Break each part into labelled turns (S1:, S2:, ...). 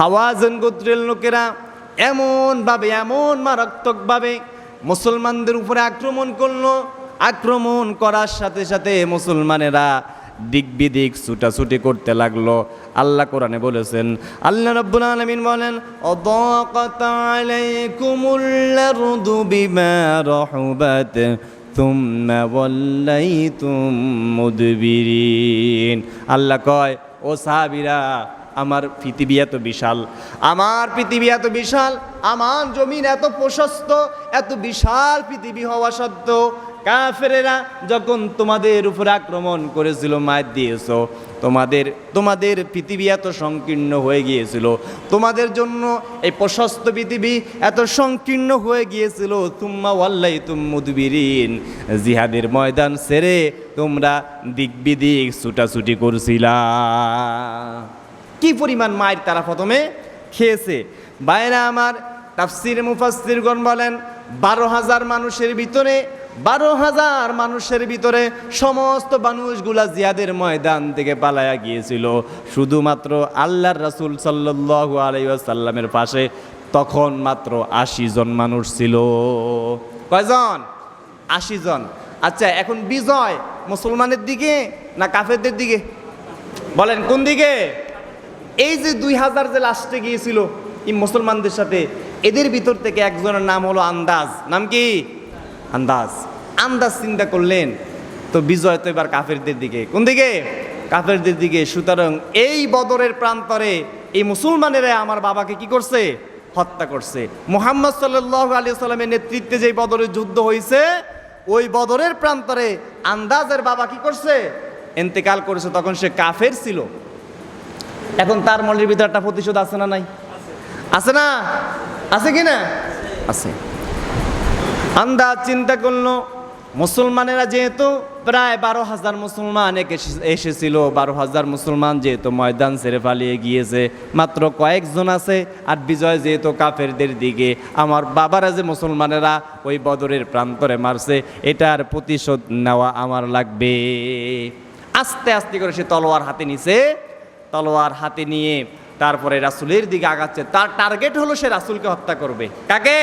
S1: হাওয়াজন গোত্রের লোকেরা এমনভাবে এমন মারাত্মকভাবে মুসলমানদের উপরে আক্রমণ করল। আক্রমণ করার সাথে সাথে মুসলমানেরা দিক বিদিক ছুটাছুটি করতে লাগল। আল্লাহ কোরআনে বলেছেন, আল্লাহ রাব্বুল আলামিন বলেন, অদাকাত আলাইকুমুল আরদু বিমা রাহুবাত থুম্মা ওয়াল্লাইতুম মুদবিরিন। আল্লাহ কয়, ও সাহাবীরা আমার পৃথিবী এত বিশাল, আমার পৃথিবী এত বিশাল, আমার জমিন এত প্রশস্ত, এত বিশাল পৃথিবী হওয়া সত্ত্বেও কাফেরেরা যখন তোমাদের উপর আক্রমণ করেছিল মায়ের দিয়েছ, তোমাদের তোমাদের পৃথিবী এত সংকীর্ণ হয়ে গিয়েছিল, তোমাদের জন্য এই প্রশস্ত পৃথিবী এত সংকীর্ণ হয়ে গিয়েছিল, তুম্মা ওয়াল্লাই তুম মুদবিরিন, জিহাদের ময়দান সেরে তোমরা দিক বিদিক ছুটাছুটি করছিলা। কি পরিমাণ মায়ের তারা প্রথমে খেয়েছে? বাইরা আমার তাফসির মুফাসিরগণ বলেন, বারো হাজার মানুষের ভিতরে, বারো হাজার মানুষের ভিতরে সমস্ত মানুষগুলা জিয়াদের ময়দান থেকে পালায়া গিয়েছিল। শুধুমাত্র আল্লাহর রাসূল সাল্লাল্লাহু আলাইহি ওয়াসাল্লামের পাশে তখন মাত্র আশি জন মানুষ ছিল। কয়জন? আশি জন। আচ্ছা এখন বিজয় মুসলমানের দিকে না কাফেরদের দিকে? বলেন, কোন দিকে? এই যে দুই হাজার যে লাস্টে গিয়েছিল এই মুসলমানদের সাথে, এদের ভিতর থেকে একজনের নাম হলো আন্দাজ। নাম কি? আন্দাজ। আন্দাজ চিন্তা করলেন, তো বিজয় তো এবার কাফেরদের দিকে। কোন দিকে? কাফেরদের দিকে। সুতরাং এই বদরের প্রান্তরে এই মুসলমানেরা আমার বাবাকে কি করছে? হত্যা করছে। মোহাম্মদ সাল্লাহ আলী সাল্লামের নেতৃত্বে যে বদরের যুদ্ধ হয়েছে ওই বদরের প্রান্তরে আন্দাজের বাবা কি করছে? এন্তেকাল করেছে। তখন সে কাফের ছিল। এখন তার মনের ভিতরে একটা প্রতিশোধ আছে না নাই? আছে না? আছে কি না? আছে। আন্দাজ চিন্তা করল, মুসলমানেরা যেহেতু প্রায় বারো হাজার মুসলমান এসেছিল, বারো হাজার মুসলমান যেহেতু ময়দান ছেড়ে পালিয়ে গিয়েছে, মাত্র কয়েকজন আছে, আর বিজয় যেহেতু কাফেরদের দিকে, আমার বাবারা যে মুসলমানেরা ওই বদরের প্রান্তরে মারছে, এটার প্রতিশোধ নেওয়া আমার লাগবে। আস্তে আস্তে করে সে তলোয়ার হাতে নিছে তলোয়ার হাতে নিয়ে তারপরে রাসুলের দিকে আগাচ্ছে। তার টার্গেট হলো সে রাসুলকে হত্যা করবে। কাকে?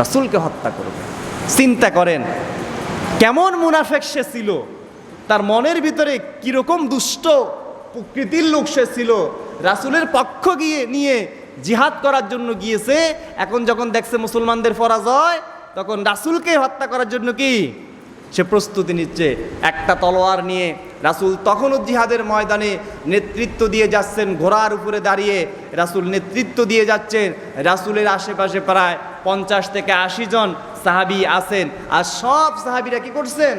S1: রাসুলকে হত্যা করবে। চিন্তা করেন, কেমন মুনাফেক সে ছিল? তার মনের ভিতরে কীরকম দুষ্ট প্রকৃতির লোক সে ছিল? রাসুলের পক্ষ গিয়ে নিয়ে জিহাদ করার জন্য গিয়েছে। এখন যখন দেখছে মুসলমানদের পরাজয়, তখন রাসুলকে হত্যা করার জন্য কি? সে প্রস্তুতি নিচ্ছে। একটা তলোয়ার নিয়ে রাসুল তখনও জিহাদের ময়দানে নেতৃত্ব দিয়ে যাচ্ছেন, ঘোড়ার উপরে দাঁড়িয়ে রাসুল নেতৃত্ব দিয়ে যাচ্ছেন। রাসুলের আশেপাশে প্রায় পঞ্চাশ থেকে আশি জন সাহাবি আছেন। আর সব সাহাবিরা কি করছেন?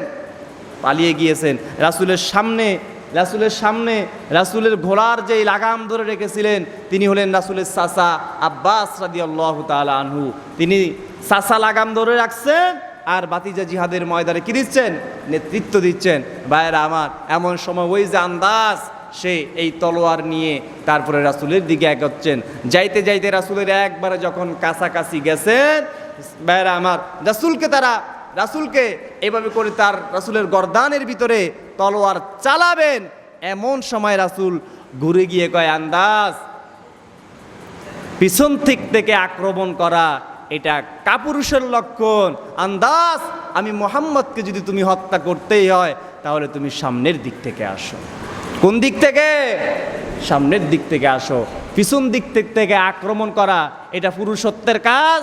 S1: পালিয়ে গিয়েছেন। রাসুলের সামনে রাসুলের সামনে, রাসুলের ঘোড়ার যেই লাগাম ধরে রেখেছিলেন, তিনি হলেন রাসুলের সাসা আব্বাস রাদি আল্লাহ আনহু। তিনি সাসা লাগাম ধরে রাখছেন আর বাতিজা জিহাদের ময়দানে কি দিচ্ছেন? নেতৃত্ব দিচ্ছেন। ভাইয়েরা আমার, এমন সময় ওই যে আন্দাজ, সে এই তলোয়ার নিয়ে তারপরে রাসুলের দিকে এগোচ্ছেন। যাইতে যাইতে রাসুলের একবারে যখন কাছাকাছি গেছেন, ভাইয়েরা আমার, রাসুলকে তারা, রাসুলকে এভাবে করে তার রাসুলের গরদানের ভিতরে তলোয়ার চালাবেন। এমন সময় রাসুল ঘুরে গিয়ে কয়, আন্দাজ, পিছন থেকে আক্রমণ করা এটা কাপুরুষের লক্ষণ। আন্দাজ, আমি মোহাম্মদকে যদি তুমি হত্যা করতেই হয়, তাহলে তুমি সামনের দিক থেকে আসো। কোন দিক থেকে? সামনের দিক থেকে আসো। পিছন দিক থেকে আক্রমণ করা, এটা পুরুষত্বের কাজ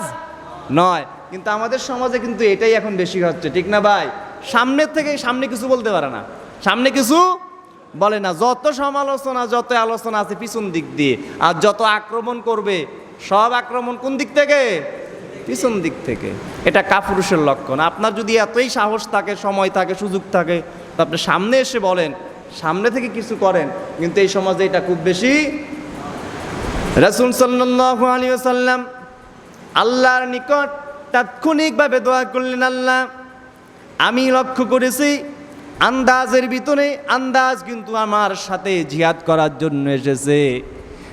S1: নয়। কিন্তু আমাদের সমাজে কিন্তু এটাই এখন বেশি হচ্ছে, ঠিক না ভাই? সামনের থেকে সামনে কিছু বলতে পারে না। সামনে কিছু বলে না। যত সমালোচনা, যত আলোচনা আছে পিছন দিক দিয়ে, আর যত আক্রমণ করবে, সব আক্রমণ কোন দিক থেকে? পিছন দিক থেকে। এটা কাপুরুষের লক্ষণ। আপনার যদি এতই সাহস থাকে, সময় থাকে, সুযোগ থাকে আপনি সামনে এসে বলেন, সামনে থেকে কিছু করেন। কিন্তু এই সমাজে এটা খুব বেশি রসুল সাল্লাহ আলী সাল্লাম আল্লাহর নিকট তাৎক্ষণিকভাবে দোয়া করলেন, আল্লাহ, আমি লক্ষ্য করেছি, আন্দাজের ভিতরে আন্দাজ কিন্তু আমার সাথে জিহাদ করার জন্য এসেছে।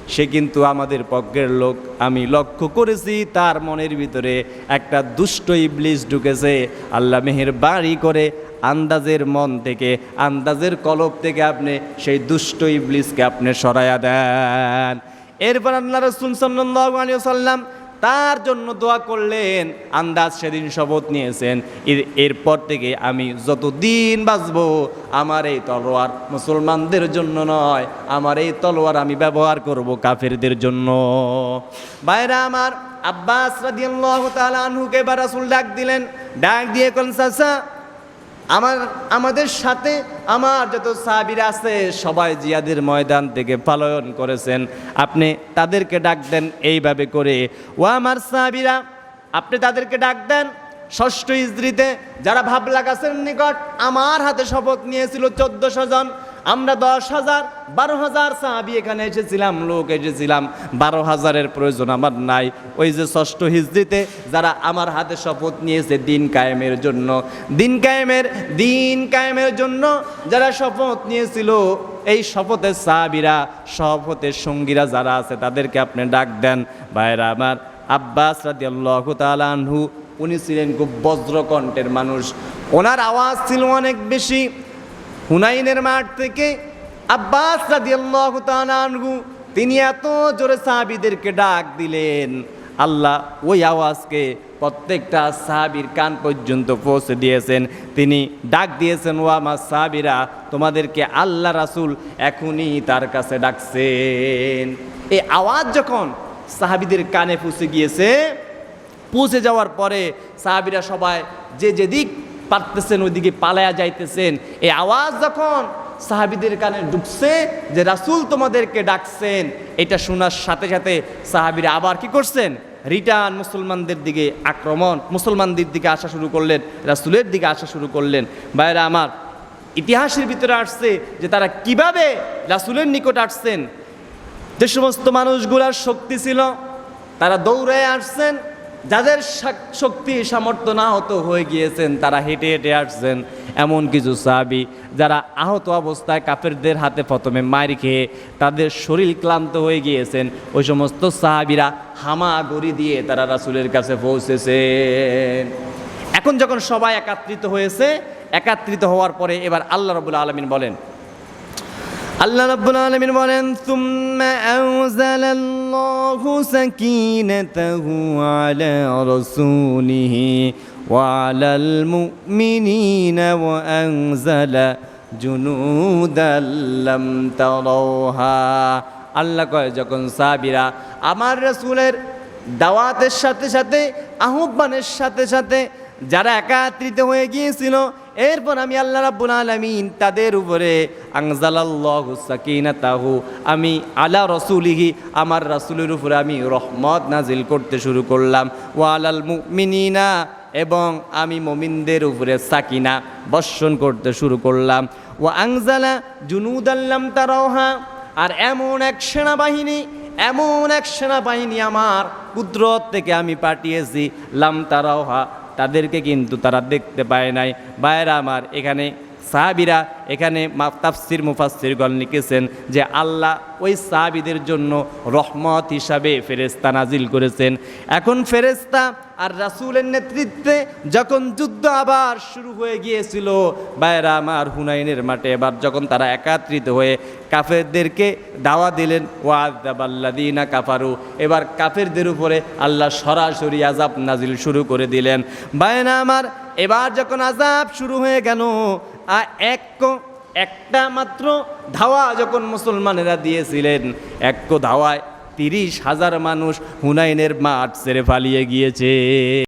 S1: সে কিন্তু আমাদের পক্ষের লোক। আমি লক্ষ্য করেছি, তার মনের ভিতরে একটা দুষ্ট ইবলিস ঢুকেছে। আল্লাহ মেহের বাড়ি করে আন্দাজের মন থেকে, আন্দাজের কলব থেকে আপনি সেই দুষ্ট ইবলিসকে আপনি সরাইয়া দেন। এরপর আল্লাহ রসুল সাল্লাল্লাহু আলিয়া সাল্লাম তার জন্য দোয়া করলেন, আন্দাজ সেদিন শপথ নিয়েছেন, এর- এরপর থেকে আমি যতদিন বাঁচব, আমার এই তলোয়ার মুসলমানদের জন্য নয়, আমার এই তলোয়ার আমি ব্যবহার করব কাফেরদের জন্য। বাইরে আমার আব্বাস রাদিয়াল্লাহু তাআলা আনহুকে বা রাসূল ডাক দিলেন, ডাক দিয়ে কোন চাচা আমার, আমাদের সাথে আমার যত সাহাবিরা আছে, সবাই জিয়াদের ময়দান থেকে পালন করেছেন। আপনি তাদেরকে ডাক দেন এইভাবে করে। ও আমার সাহাবিরা, আপনি তাদেরকে ডাক দেন। ষষ্ঠ ইস্ত্রিতে যারা ভাবলা গাছের নিকট আমার হাতে শপথ নিয়েছিল চোদ্দশো জন আমরা দশ হাজার, বারো হাজার সাহাবি এখানে এসেছিলাম, লোক এসেছিলাম। বারো হাজারের প্রয়োজন আমার নাই। ওই যে ষষ্ঠ হিজড়িতে যারা আমার হাতে শপথ নিয়েছে দিন কায়েমের জন্য। দিন কায়েমের দিন কায়েমের জন্য যারা শপথ নিয়েছিল, এই শপথের সাহাবিরা, শপথের সঙ্গীরা যারা আছে, তাদেরকে আপনি ডাক দেন। ভাইরা আমার, আব্বাস রাদিয়াল্লাহু তাআলা আনহু, উনি ছিলেন খুব বজ্রকণ্ঠের মানুষ। ওনার আওয়াজ ছিল অনেক বেশি। হুনাইনের মাঠ থেকে আব্বাস রাদিয়াল্লাহু তিনি এত জোরে সাহাবীদেরকে ডাক দিলেন। আল্লাহ ওই আওয়াজকে প্রত্যেকটা সাহাবীর কান পর্যন্ত পৌঁছে দিয়েছেন। তিনি ডাক দিয়েছেন, ও আমার সাহাবীরা, তোমাদেরকে আল্লাহ রাসূল এখনই তার কাছে ডাকছেন। এই আওয়াজ যখন সাহাবিদের কানে পৌঁছে গিয়েছে, পৌঁছে যাওয়ার পরে সাহাবিরা সবাই যে যেদিক পারতেছেন, ওইদিকে পালায়া যাইতেছেন। এই আওয়াজ যখন সাহাবিদের কানে ঢুকছে যে রাসূল তোমাদেরকে ডাকছেন, এটা শোনার সাথে সাথে সাহাবিরা আবার কি করছেন? রিটার্ন মুসলমানদের দিকে আক্রমণ, মুসলমানদের দিকে আসা শুরু করলেন, রাসূলের দিকে আসা শুরু করলেন। বাইরা আমার, ইতিহাসের ভিতরে আসছে যে তারা কীভাবে রাসূলের নিকট আসছেন। যে সমস্ত মানুষগুলার শক্তি ছিল, তারা দৌড়ে আসছেন যাদের শক্তি, সামর্থ্য না হতো হয়ে গিয়েছেন, তারা হেঁটে হেঁটে আসছেন। এমন কিছু সাহাবি যারা আহত অবস্থায় কাফেরদের হাতে প্রথমে মারি খেয়ে তাদের শরীর ক্লান্ত হয়ে গিয়েছেন। ওই সমস্ত সাহাবিরা হামাগুড়ি দিয়ে তারা রাসুলের কাছে পৌঁছেছেন। এখন যখন সবাই একাত্রিত হয়েছে, একাত্রিত হওয়ার পরে এবার আল্লাহ রবুল্লা আলমিন বলেন আল্লাহ রাব্বুল আলামিন বলেন, সুম্মা আনজালাল্লাহু সাকিনাতাহু আলা রাসূলিহি ওয়া আলাল মুমিনিনা ওয়া আনজালা জুনুদাল লাম আল্লাহ কয়, যখন সাহাবীরা আমার রাসূলের দাওয়াতের সাথে সাথে, আহ্বানের সাথে সাথে যারা একাত্রিত হয়ে গিয়েছিল এরপর আমি আল্লাহ রাব্বুল আলামিন তাদের উপরে আংজালাল্লাহু সাকিনাতাহু, আমি আলা রসুলিহি, আমার রাসূলের উপরে আমি রহমত নাজিল করতে শুরু করলাম। ওয়া আলাল মুমিনিনা, এবং আমি মমিনদের উপরে সাকিনা বর্ষণ করতে শুরু করলাম। ও আংজালা জুনুদাল্লাম তারাওহা, আর এমন এক সেনাবাহিনী, এমন এক সেনাবাহিনী আমার কুদরত থেকে আমি পাঠিয়েছি। লাম তারাওহা তাদেরকে কিন্তু তারা দেখতে পায় নাই। বাইরা আমার এখানে সাহাবিরা এখানে তাফসির মুফাসসিরগণ লিখেছেন যে আল্লাহ ওই সাহাবিদের জন্য রহমত হিসাবে ফেরেস্তা নাজিল করেছেন। এখন ফেরেস্তা আর রাসূলের নেতৃত্বে যখন যুদ্ধ আবার শুরু হয়ে গিয়েছিল, বাইরা আমার হুনাইনের মাঠে এবার যখন তারা একাত্রিত হয়ে কাফেরদেরকে দাওয়া দিলেন ওয়াদাবাল্লাদিনা কাফারু, এবার কাফেরদের উপরে আল্লাহ সরাসরি আজাব নাজিল শুরু করে দিলেন। বায়না আমার এবার যখন আজাব শুরু হয়ে গেল আর এক একটা মাত্র ধাওয়া যখন মুসলমানেরা দিয়েছিলেন এক ধাওয়ায় তিরিশ হাজার মানুষ হুনাইনের মাঠ ছেড়ে ফালিয়ে গিয়েছে।